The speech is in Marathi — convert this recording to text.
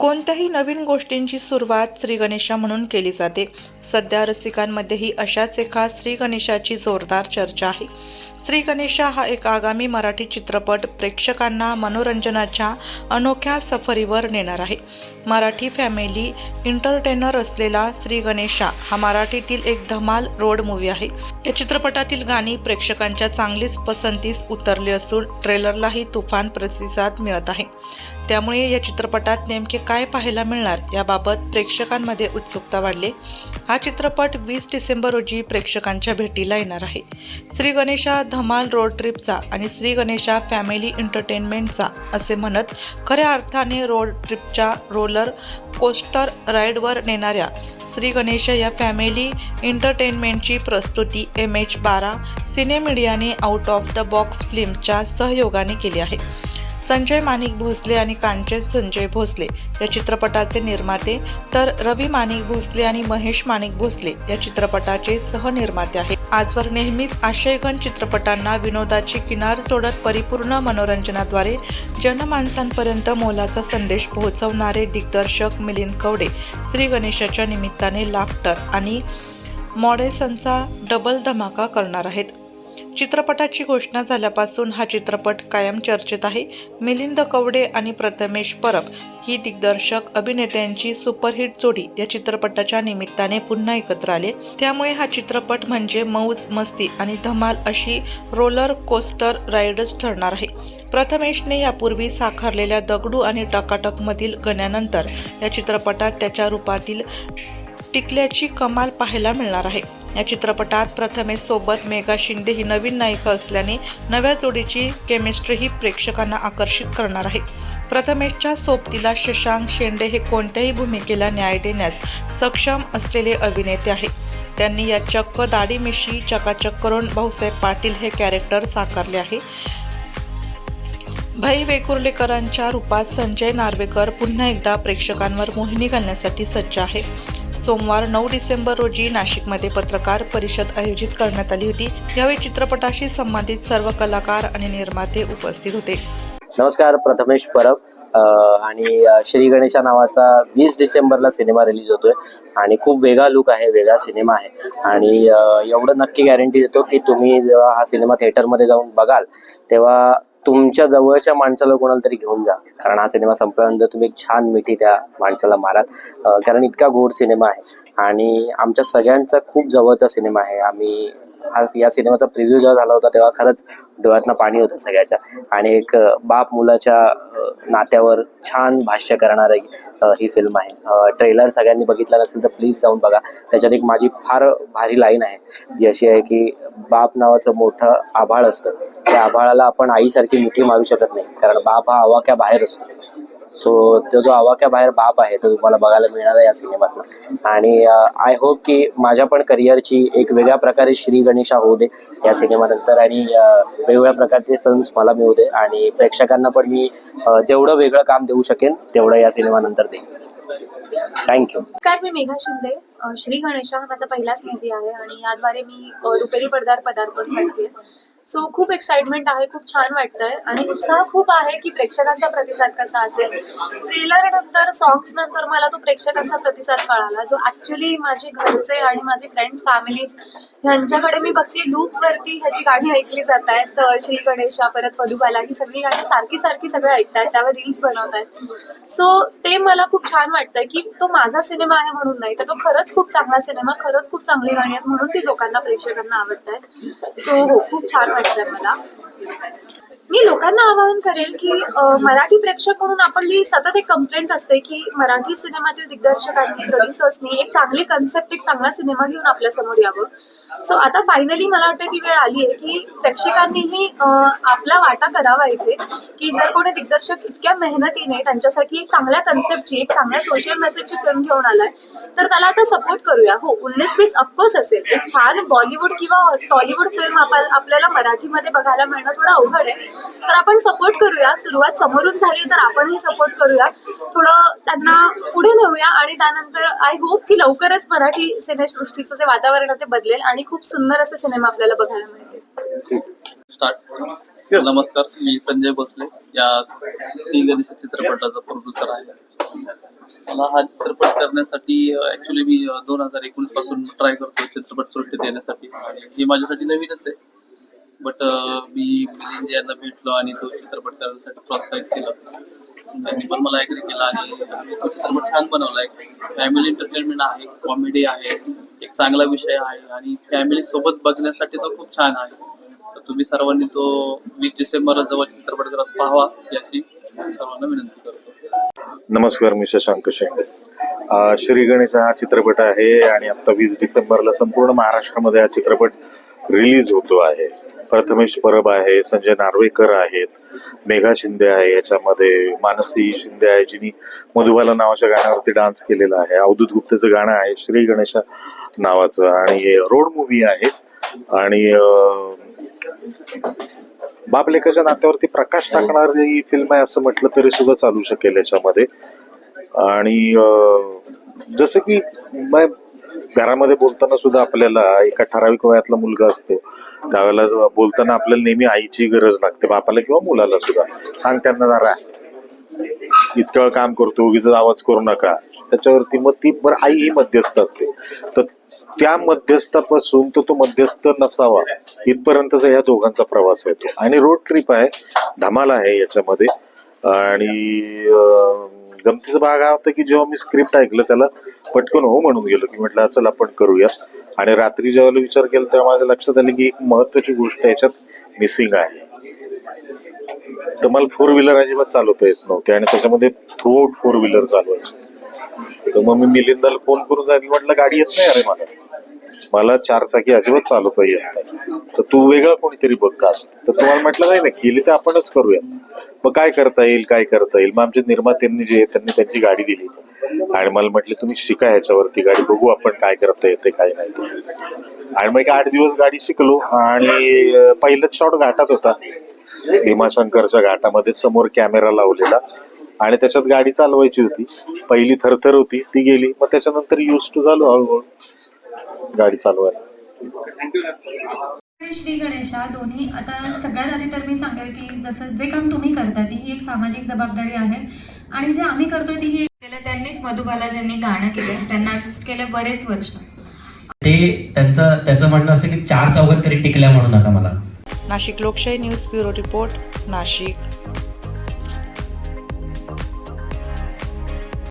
कोणत्याही नवीन गोष्टींची सुरुवात श्री गणेशा म्हणून केली जाते. सध्या रसिकांमध्येही अशाच एका श्री गणेशाची जोरदार चर्चा आहे. श्री गणेशा हा एक आगामी मराठी चित्रपट प्रेक्षकांना मनोरंजनाच्या अनोख्या सफरीवर नेणार आहे. मराठी फॅमिली एंटरटेनर असलेला श्री गणेशा हा मराठीतील एक धमाल रोड मूवी आहे. या चित्रपटातील गाणी प्रेक्षकांच्या चांगलीच पसंतीस उतरली असून ट्रेलरलाही तुफान प्रतिसाद मिळत आहे. त्यामुळे या चित्रपटात नेमके काय पाहायला मिळणार याबाबत प्रेक्षकांमध्ये उत्सुकता वाढली. हा चित्रपट वीस डिसेंबर रोजी प्रेक्षकांच्या भेटीला येणार आहे. श्री गणेशा धमाल रोड ट्रिपचा आणि श्री गणेशा फॅमिली एंटरटेनमेंटचा असे म्हणत खऱ्या अर्थाने रोड ट्रिपच्या रोलर कोस्टर राईडवर नेणाऱ्या श्री गणेश या फॅमिली एंटरटेनमेंटची प्रस्तुती एम एच बारा सिनेमीडियाने आउट ऑफ द बॉक्स फिल्मच्या सहयोगाने केली आहे. संजय माणिक भोसले आणि कांचन संजय भोसले या चित्रपटाचे निर्माते तर रवी माणिक भोसले आणि महेश माणिक भोसले या चित्रपटाचे सहनिर्माते आहेत. आजवर नेहमीच आशयघन चित्रपटांना विनोदाची किनार सोडत परिपूर्ण मनोरंजनाद्वारे जनमानसांपर्यंत मोलाचा संदेश पोहोचवणारे दिग्दर्शक मिलिंद कवडे श्री गणेशाच्या निमित्ताने लाफ्टर आणि मॉडेसनचा डबल धमाका करणार आहेत. चित्रपटाची घोषणा झाल्यापासून हा चित्रपट कायम चर्चेत आहे. मिलिंद कवडे आणि प्रथमेश परब ही दिग्दर्शक अभिनेत्यांची सुपरहिट जोडी या चित्रपटाच्या निमित्ताने पुन्हा एकत्र आले. त्यामुळे हा चित्रपट म्हणजे मौज मस्ती आणि धमाल अशी रोलर कोस्टर राईडच ठरणार आहे. प्रथमेशने यापूर्वी साकारलेल्या दगडू आणि टकाटकमधील गण्यानंतर या चित्रपटात त्याच्या रूपातील टिकल्याची कमाल पाहायला मिळणार आहे. या चित्रपटात प्रथमेश सोबत मेघा शिंदे ही नवीन नायिका असल्याने नव्या जोडीची केमिस्ट्रीही प्रेक्षकांना आकर्षित करणार आहे. प्रथमेशच्या सोबतीला शशांक शेंडे हे कोणत्याही भूमिकेला न्याय देण्यास सक्षम असलेले अभिनेते आहे. त्यांनी या चक्क दाढीमिशी चकाचक करून भाऊसाहेब पाटील हे कॅरेक्टर साकारले आहे. भाई वेकुर्लेकरांच्या रूपात संजय नार्वेकर पुन्हा एकदा प्रेक्षकांवर मोहिनी घालण्यासाठी सज्ज आहे. सोमवार नऊ डिसेंबर रोजी नाशिकमध्ये पत्रकार परिषद आयोजित करण्यात आली होती. यावेळी चित्रपटाशी संबंधित सर्व कलाकार आणि निर्माते उपस्थित होते. नमस्कार प्रथमेश परब. आणि श्री गणेशा नावाचा वीस डिसेंबरला सिनेमा रिलीज होतोय. आणि खूप वेगळा लुक आहे वेगळा सिनेमा आहे. आणि एवढं नक्की गॅरंटी देतो की तुम्ही जेव्हा हा सिनेमा थिएटरमध्ये जाऊन बघाल तेव्हा तुमच्या जवळच्या माणसाला कोणाला तरी घेऊन जा. कारण हा सिनेमा संपल्यानंतर तुम्ही एक छान मिठी त्या माणसाला माराल. कारण इतका गोड सिनेमा आहे. आणि आमच्या सगळ्यांचा खूप जवळचा सिनेमा आहे. आम्ही हा या सिनेमाचा प्रिव्ह्यू जेव्हा झाला होता तेव्हा खरंच डोळ्यातनं पाणी होतं सगळ्याच्या. आणि एक बाप मुलाच्या नात्यावर छान भाष्य करणारी ही फिल्म आहे. ट्रेलर सगळ्यांनी बघितला नसेल तर प्लीज जाऊन बघा. त्याच्यात एक माझी फार भारी लाईन आहे जी अशी आहे की बाप नावाचं मोठं आभाळ असतं. त्या आभाळाला आपण आईसारखी मिठी मारू शकत नाही कारण बाप हा आवाक्या बाहेर असतो. सो तो जो आवाक्या बाहेर बाप आहे तो तुम्हाला बघायला मिळणार आहे या सिनेमातला आणि आय होप की माझ्या पण करिअरची एक वेगळ्या प्रकारे श्री गणेशा होऊ दे या सिनेमानंतर. आणि वेगवेगळ्या प्रकारचे फिल्म्स मला मिळू दे. आणि प्रेक्षकांना पण मी जेवढं वेगळं काम देऊ शकेन तेवढं या सिनेमानंतर देईन. थँक्यू नमस्कार मी मेघा शिंदे. श्री गणेशा हा माझा पहिलाच मूवी आहे. आणि याद्वारे मी रुपेरी पडदार पदार्पण करते. सो खूप एक्साइटमेंट आहे खूप छान वाटतंय. आणि उत्साह खूप आहे की प्रेक्षकांचा प्रतिसाद कसा असेल. ट्रेलर नंतर सॉंग्स नंतर मला तो प्रेक्षकांचा प्रतिसाद कळाला. जो ऍक्च्युली माझे घरचे आणि माझे फ्रेंड्स फॅमिलीज ह्यांच्याकडे मी बघते लूप वरती ह्याची गाणी ऐकली जात आहेत श्री गणेशा परत मधुबाला ही सगळी गाणी सारखी सारखी सगळं ऐकतायत. त्यावर रील्स बनवतायत. सो ते मला खूप छान वाटतंय की तो माझा सिनेमा आहे म्हणून नाही तर तो खरंच खूप चांगला सिनेमा खरंच खूप चांगली गाणी आहेत म्हणून ती लोकांना प्रेक्षकांना आवडत आहेत सो हो खूप छान वाटतंय मला. मी लोकांना आवाहन करेल की मराठी प्रेक्षक म्हणून आपली सतत एक कंप्लेंट असते की मराठी सिनेमातील दिग्दर्शकांनी प्रोड्युसर्सनी एक चांगली कन्सेप्ट एक चांगला सिनेमा घेऊन आपल्यासमोर यावं. सो आता फायनली मला वाटतं ती वेळ आली आहे की प्रेक्षकांनीही आपला वाटा करावा इथे की जर कोणी दिग्दर्शक इतक्या मेहनतीने त्यांच्यासाठी एक चांगल्या कन्सेप्टची एक चांगल्या सोशल मेसेजची फिल्म घेऊन आलाय तर त्याला आता सपोर्ट करूया. हो उन्नीस बीस ऑफकोर्स असेल. एक छान बॉलिवूड किंवा टॉलिवूड फिल्म आपल्याला आपल्याला मराठीमध्ये बघायला मिळणं थोडं अवघड आहे. तर आपण सपोर्ट करूया. सुरुवात समोरून झाली तर आपणही सपोर्ट करूया. थोडं त्यांना पुढे नेऊया आणि त्यानंतर आय होप की लवकरच मराठी सिनेसृष्टीचं जे वातावरण आहे ते बदलेल आणि खूप सुंदर असे सिनेमा आपल्याला बघायला मिळतील. स्टार्ट नमस्कार. मी संजय भोसले. या श्री गणेश चित्रपटाचा प्रोड्युसर आहे. मला हा चित्रपट करण्यासाठी ऍक्च्युली मी दोन हजार एकोणीसपासून ट्राय करतो चित्रपट सृष्टीत येण्यासाठी. आणि हे माझ्यासाठी नवीनच आहे. बट uh, मी मिलिंद यांना भेटलो आणि तो चित्रपट करण्यासाठी प्रोत्साहित केलं. त्यांनी पण मला ऍग्री केला आणि तो चित्रपट छान बनवला आहे फॅमिली एंटरटेनमेंट आहे कॉमेडी आहे एक चांगला विषय आहे आणि फॅमिली सोबत बघण्यासाठी तो खूप छान आहे. तर तुम्ही सर्वांनी तो वीस डिसेंबर जवळ चित्रपटगृहात पाहावा याची सर्वांना विनंती करतो. नमस्कार मी शशांक शेंडे. श्री गणेश हा चित्रपट आहे आणि आता वीस डिसेंबरला संपूर्ण महाराष्ट्रामध्ये हा चित्रपट रिलीज होतो आहे. प्रथमेश परब आहे संजय नार्वेकर आहेत मेघा शिंदे आहे याच्यामध्ये मानसी शिंदे आहे जिनी मधुबाला नावाच्या गाण्यावरती डान्स केलेला आहे. अवधूत गुप्तेचं गाणं आहे श्री गणेशा नावाचं. आणि रोड मूवी आहे. आणि बापलेखाच्या नात्यावरती प्रकाश टाकणारी फिल्म आहे असं म्हटलं तरी सुद्धा चालू शकेल याच्यामध्ये. आणि जसं की घरामध्ये बोलताना सुद्धा आपल्याला एका ठराविक वयातला मुलगा असतो. त्यावेळेला बोलताना आपल्याला नेहमी आईची गरज लागते बापाला किंवा मुलाला सुद्धा. सांग त्यांना जरा. इतक्या वेळ काम करतो उगीच आवाज करू नका. त्याच्यावरती मग ती बरं आई ही मध्यस्थ असते. तर त्या मध्यस्थापासून तो तो मध्यस्थ नसावा. इथपर्यंतचा या दोघांचा प्रवास येतो आणि रोड ट्रिप आहे धमाल आहे याच्यामध्ये. आणि गमतीचा भाग हा होता की जेव्हा मी स्क्रिप्ट ऐकलं त्याला पटकन हो म्हणून गेलो की म्हटलं चल आपण करूया. आणि रात्री जेव्हा विचार केला तेव्हा माझ्या लक्षात आलं की एक महत्वाची गोष्ट याच्यात मिसिंग आहे. तर मला फोर व्हीलर अजिबात चालवता येत नव्हते आणि त्याच्यामध्ये थ्रू आउट फोर व्हीलर चालवायची तर मग मी मिलिंदाला फोन करून जाईल म्हटलं गाडी येत नाही अरे मला. मला चार चाकी अजिबात चालवता येत नाही. तर तू वेगळा कोणीतरी बघ कास्ट तर तुम्हाला म्हटलं नाही ना केली तर आपणच करूया मग काय करता येईल काय करता येईल? मग आमच्या निर्मात्यांनी जे त्यांनी त्यांची गाडी दिली. आणि मला म्हटले तुम्ही शिका ह्याच्यावरती गाडी बघू आपण काय करता येते काय नाही ते. आणि मग एक आठ दिवस गाडी शिकलो आणि पहिलंच शॉट घाटात होता. भीमाशंकरच्या घाटामध्ये समोर कॅमेरा लावलेला. आणि त्याच्यात गाडी चालवायची होती. पहिली थरथर होती ती गेली. मग त्याच्यानंतर युज टू झालो हळूहळू. गाडी चालवायला. श्री गणेशा दोन्ही. आता सगळ्यात आधी तर मी सांगेल की जसं जे काम तुम्ही करता ती ही एक सामाजिक जबाबदारी आहे. आणि जे आम्ही करतोय ती ही केलं त्यांनीच मधुबाला ज्यांनी गाणं केलं. त्यांना असिस्ट केलं बरेच वर्ष. ते त्यांचं त्याचं म्हणणं असतं की चार चौघात तरी टिकल्या म्हणू नका मला. नाशिक लोकशाही न्यूज ब्युरो रिपोर्ट नाशिक.